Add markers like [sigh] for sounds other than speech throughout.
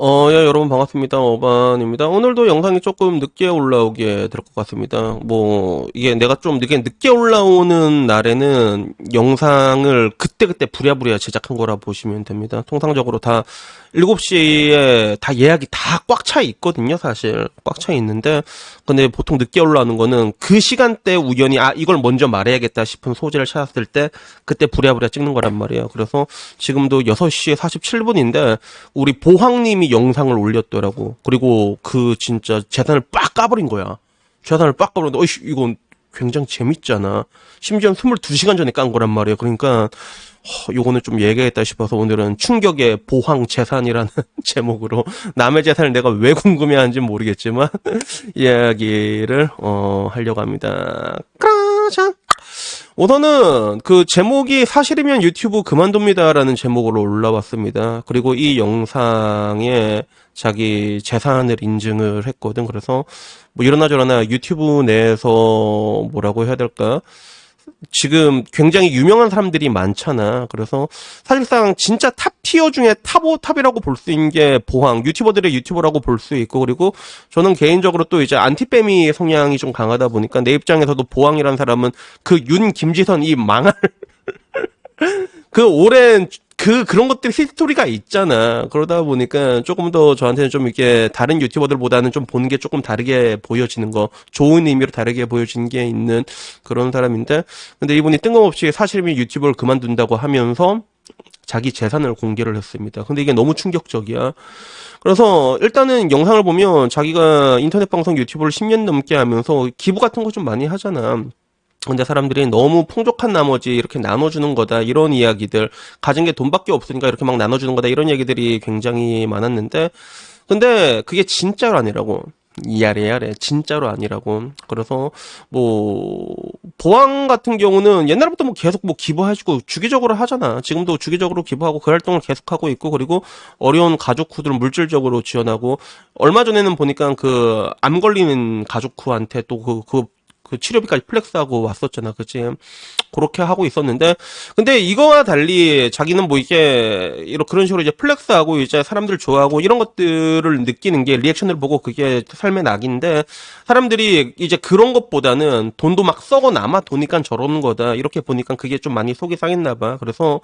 어, 예, 여러분 반갑습니다. 어반입니다. 오늘도 영상이 조금 늦게 올라오게 될 것 같습니다. 뭐, 이게 내가 좀 늦게, 늦게 올라오는 날에는 영상을 그 때그때 부랴부랴 제작한 거라 보시면 됩니다. 통상적으로 다 7시에 다 예약이 다 꽉 차 있거든요, 사실. 꽉 차 있는데, 근데 보통 늦게 올라오는 거는 그 시간대 우연히, 아, 이걸 먼저 말해야겠다 싶은 소재를 찾았을 때, 그때 부랴부랴 찍는 거란 말이에요. 그래서 지금도 6시 47분인데, 우리 보황 님이 영상을 올렸더라고. 그리고 그 진짜 재산을 빡 까버린 거야. 재산을 빡 까버렸는데, 어이씨, 이건 굉장히 재밌잖아. 심지어 22시간 전에 깐 거란 말이에요. 그러니까, 허, 요거는 좀 얘기했다 싶어서 오늘은 충격의 보황 재산이라는 [laughs] 제목으로 남의 재산을 내가 왜 궁금해하는지 모르겠지만 [laughs] 이야기를 어 하려고 합니다. 까잔. 우선은 그 제목이 사실이면 유튜브 그만둡니다라는 제목으로 올라왔습니다. 그리고 이 영상에 자기 재산을 인증을 했거든. 그래서 뭐 이러나 저러나 유튜브 내에서 뭐라고 해야 될까? 지금 굉장히 유명한 사람들이 많잖아. 그래서 사실상 진짜 탑 티어 중에 탑오 탑이라고 볼 수 있는 게 보황 유튜버들의 유튜버라고 볼 수 있고 그리고 저는 개인적으로 또 이제 안티빼미 성향이 좀 강하다 보니까 내 입장에서도 보황이라는 사람은 그 윤 김지선 이 망할 [laughs] 그 오랜 그 그런 것들 히스토리가 있잖아. 그러다 보니까 조금 더 저한테는 좀 이렇게 다른 유튜버들보다는 좀 보는 게 조금 다르게 보여지는 거, 좋은 의미로 다르게 보여지는 게 있는 그런 사람인데, 근데 이분이 뜬금없이 사실이 유튜브를 그만둔다고 하면서 자기 재산을 공개를 했습니다. 근데 이게 너무 충격적이야. 그래서 일단은 영상을 보면 자기가 인터넷 방송 유튜브를 10년 넘게 하면서 기부 같은 거 좀 많이 하잖아. 근데 사람들이 너무 풍족한 나머지 이렇게 나눠주는 거다 이런 이야기들 가진 게 돈밖에 없으니까 이렇게 막 나눠주는 거다 이런 얘기들이 굉장히 많았는데 근데 그게 진짜로 아니라고. 이야래 야래. 진짜로 아니라고. 그래서 뭐 보안 같은 경우는 옛날부터 뭐 계속 뭐 기부해주고 주기적으로 하잖아. 지금도 주기적으로 기부하고 그 활동을 계속하고 있고 그리고 어려운 가족 후들 물질적으로 지원하고 얼마 전에는 보니까 그 암 걸리는 가족 후한테 또그그 그 치료비까지 플렉스하고 왔었잖아, 그치? 그렇게 하고 있었는데, 근데 이거와 달리 자기는 뭐 이게, 이런 그런 식으로 이제 플렉스하고 이제 사람들 좋아하고 이런 것들을 느끼는 게 리액션을 보고 그게 삶의 낙인데, 사람들이 이제 그런 것보다는 돈도 막 썩어 남아 도니까 저러는 거다. 이렇게 보니까 그게 좀 많이 속이 상했나 봐. 그래서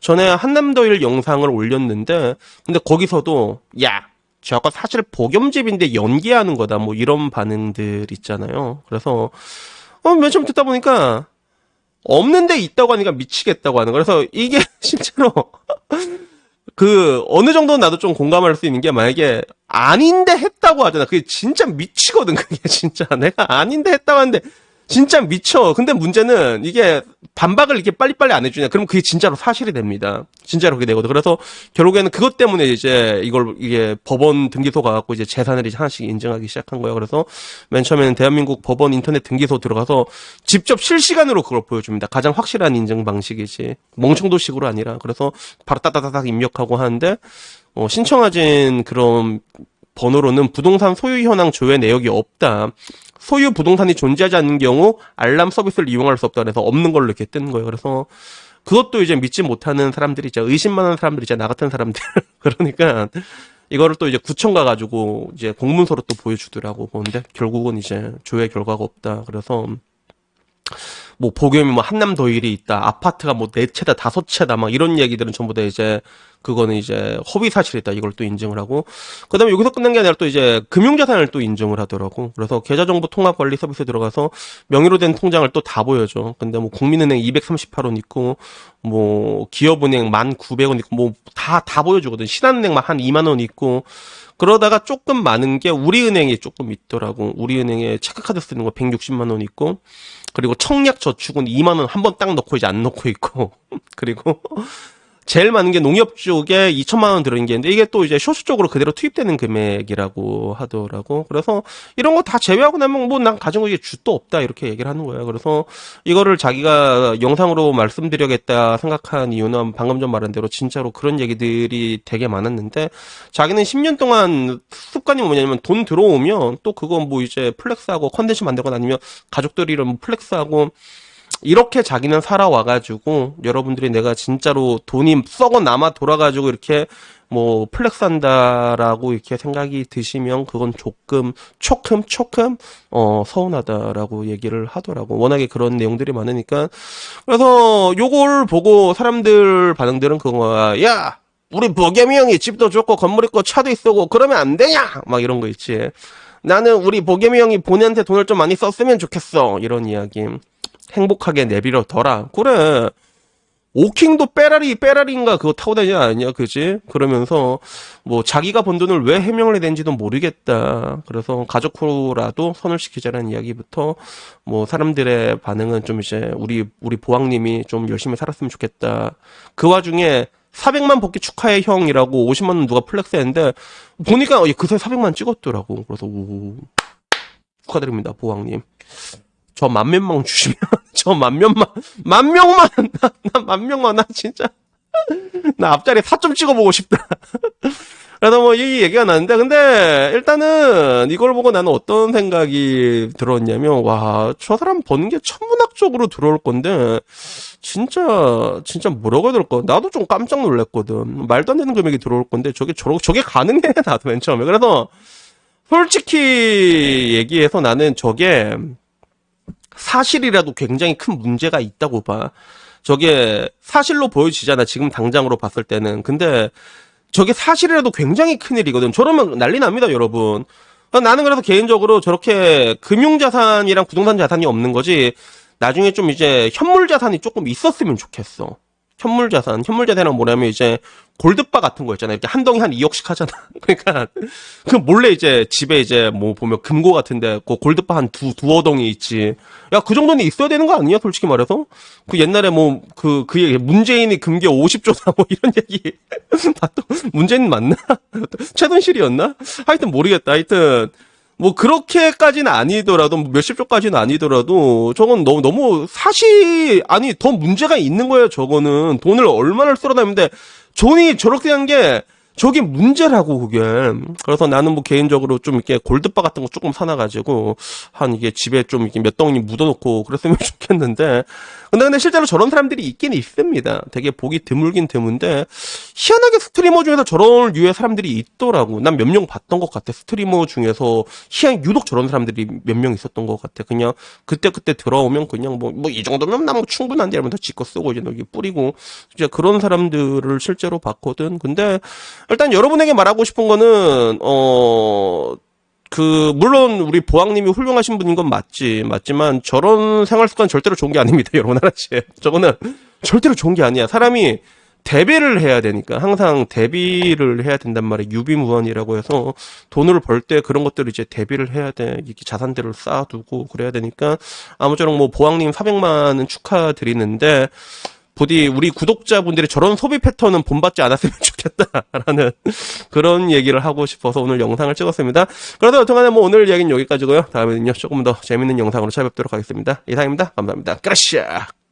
전에 한남더일 영상을 올렸는데, 근데 거기서도, 야, 저거 사실 복염집인데 연기하는 거다. 뭐 이런 반응들 있잖아요. 그래서 어, 맨 처음 듣다 보니까 없는데 있다고 하니까 미치겠다고 하는 거. 그래서 이게 [laughs] 실제로 그 어느 정도는 나도 좀 공감할 수 있는 게 만약에 아닌데 했다고 하잖아. 그게 진짜 미치거든. 그게 [laughs] 진짜 내가 아닌데 했다고 하는데 진짜 미쳐. 근데 문제는 이게 반박을 이렇게 빨리빨리 안 해주냐. 그럼 그게 진짜로 사실이 됩니다. 진짜로 그게 되거든. 그래서 결국에는 그것 때문에 이제 이걸 이게 법원 등기소 가갖고 이제 재산을 이제 하나씩 인증하기 시작한 거예요. 그래서 맨 처음에는 대한민국 법원 인터넷 등기소 들어가서 직접 실시간으로 그걸 보여줍니다. 가장 확실한 인증 방식이지. 멍청도식으로 아니라. 그래서 바로 따다다닥 입력하고 하는데, 어, 신청하진 그런 번호로는 부동산 소유 현황 조회 내역이 없다. 소유 부동산이 존재하지 않는 경우 알람 서비스를 이용할 수 없다 그래서 없는 걸로 이렇게 뜬 거예요. 그래서 그것도 이제 믿지 못하는 사람들이 이제 의심많은 사람들이 이제 나 같은 사람들 [laughs] 그러니까 이거를 또 이제 구청 가가지고 이제 공문서로 또 보여주더라고 보는데 결국은 이제 조회 결과가 없다. 그래서 뭐 복염이 뭐 한남 더일이 있다. 아파트가 뭐 네 채다 다섯 채다 막 이런 얘기들은 전부 다 이제 그거는 이제 허위 사실이다. 이걸 또 인증을 하고 그다음에 여기서 끝난 게 아니라 또 이제 금융 자산을 또 인증을 하더라고. 그래서 계좌 정보 통합 관리 서비스 들어가서 명의로 된 통장을 또 다 보여줘. 근데 뭐 국민은행 238원 있고 뭐 기업은행 1,900원 있고 뭐다다 보여주거든. 신한은행만 한 2만 원 있고 그러다가 조금 많은 게 우리은행이 조금 있더라고. 우리은행에 체크카드 쓰는 거 160만 원 있고 그리고 청약 저축은 2만 원 한 번 딱 넣고 이제 안 넣고 있고. [laughs] 그리고 제일 많은 게 농협 쪽에 2천만 원 들어있는 게 있는데 이게 또 이제 쇼스 쪽으로 그대로 투입되는 금액이라고 하더라고. 그래서 이런 거 다 제외하고 나면 뭐 난 가진 거 이게 주도 없다 이렇게 얘기를 하는 거야. 그래서 이거를 자기가 영상으로 말씀드려야겠다 생각한 이유는 방금 전 말한 대로 진짜로 그런 얘기들이 되게 많았는데 자기는 10년 동안 습관이 뭐냐면 돈 들어오면 또 그거 뭐 이제 플렉스하고 컨텐츠 만들거나 아니면 가족들이랑 뭐 플렉스하고 이렇게 자기는 살아와가지고 여러분들이 내가 진짜로 돈이 썩어 남아 돌아가지고 이렇게 뭐 플렉스한다라고 이렇게 생각이 드시면 그건 조금 조금 조금 어 서운하다라고 얘기를 하더라고. 워낙에 그런 내용들이 많으니까. 그래서 요걸 보고 사람들 반응들은 그런 거야. 야 우리 보겸이 형이 집도 좋고 건물 있고 차도 있고 그러면 안 되냐? 막 이런 거 있지. 나는 우리 보겸이 형이 본인한테 돈을 좀 많이 썼으면 좋겠어. 이런 이야기 행복하게 내비려 둬라. 그래. 오킹도 빼라리 빼라리인가 그거 타고 다니지 않냐 그지? 그러면서 뭐 자기가 번 돈을 왜 해명을 해야 되는지도 모르겠다. 그래서 가족호라도 선을 시키자는 이야기부터 뭐 사람들의 반응은 좀 이제 우리 우리 보왕님이 좀 열심히 살았으면 좋겠다. 그 와중에 400만 복귀 축하해 형이라고 50만 원 누가 플렉스 했는데 보니까 어, 그새 400만 찍었더라고. 그래서 오 축하드립니다 보왕님 저 만면만 주시면 저 만면만 만 명만 나만 [laughs] [laughs] 명만 나 진짜. [laughs] 나 앞자리 4점 찍어보고 싶다. 그래서 뭐 이 얘기가 나는데 근데 일단은 이걸 보고 나는 어떤 생각이 들었냐면 와 저 사람 버는 게 천문학적으로 들어올 건데 진짜 진짜 뭐라고 해야 될까? 나도 좀 깜짝 놀랐거든. 말도 안 되는 금액이 들어올 건데 저게 저러 저게 가능해? 나도 맨 처음에. 그래서 솔직히 얘기해서 나는 저게 사실이라도 굉장히 큰 문제가 있다고 봐. 저게 사실로 보여지잖아. 지금 당장으로 봤을 때는. 근데 저게 사실이라도 굉장히 큰 일이거든. 저러면 난리 납니다, 여러분. 나는 그래서 개인적으로 저렇게 금융자산이랑 부동산 자산이 없는 거지. 나중에 좀 이제 현물 자산이 조금 있었으면 좋겠어. 현물 자산, 현물 자산은 뭐냐면 이제 골드바 같은 거 있잖아요. 이렇게 한 덩이 한 2억씩 하잖아. [laughs] 그러니까 그 몰래 이제 집에 이제 뭐 보면 금고 같은데 그 골드바 한 두 두어 덩이 있지. 야 그 정도는 있어야 되는 거 아니야? 솔직히 말해서 그 옛날에 뭐 그그 얘기 문재인이 금괴 50조다 뭐 이런 [laughs] 얘기 봤던 문재인 맞나? [laughs] 최순실이었나? 하여튼 모르겠다. 하여튼 뭐 그렇게까지는 아니더라도 뭐 몇십 조까지는 아니더라도 저건 너무 너무 사실 아니 더 문제가 있는 거예요 저거는. 돈을 얼마나 쓸어다니는데. 돈이 저렇게 한게 저게 문제라고 그게. 그래서 나는 뭐 개인적으로 좀 이렇게 골드바 같은 거 조금 사놔가지고 한 이게 집에 좀 이렇게 몇 덩이 묻어놓고 그랬으면 [laughs] 좋겠는데. 근데 근데 실제로 저런 사람들이 있긴 있습니다. 되게 보기 드물긴 드문데 희한하게 스트리머 중에서 저런 류의 사람들이 있더라고. 난 몇 명 봤던 것 같아. 스트리머 중에서 희한 유독 저런 사람들이 몇 명 있었던 것 같아. 그냥 그때 그때 들어오면 그냥 뭐 뭐 이 정도면 나뭐 충분한데 이러면서 지거 쓰고 이제 여기 뿌리고 이제 그런 사람들을 실제로 봤거든. 근데 일단 여러분에게 말하고 싶은 거는 어. 그 물론 우리 보왕님이 훌륭하신 분인 건 맞지 맞지만 저런 생활 습관 절대로 좋은 게 아닙니다 [laughs] 여러분 하나씩. 저거는 절대로 좋은 게 아니야. 사람이 대비를 해야 되니까. 항상 대비를 해야 된단 말이에요. 유비무원이라고 해서 돈을 벌 때 그런 것들을 이제 대비를 해야 돼. 이렇게 자산들을 쌓아두고 그래야 되니까. 아무쪼록 뭐 보왕님 400만은 축하드리는데 부디 우리 구독자분들이 저런 소비 패턴은 본받지 않았으면 [laughs] 좋겠다라는 그런 얘기를 하고 싶어서 오늘 영상을 찍었습니다. 그래도 여튼간에 뭐 오늘 이야기는 여기까지고요. 다음에는요 조금 더 재밌는 영상으로 찾아뵙도록 하겠습니다. 이상입니다. 감사합니다. 까샤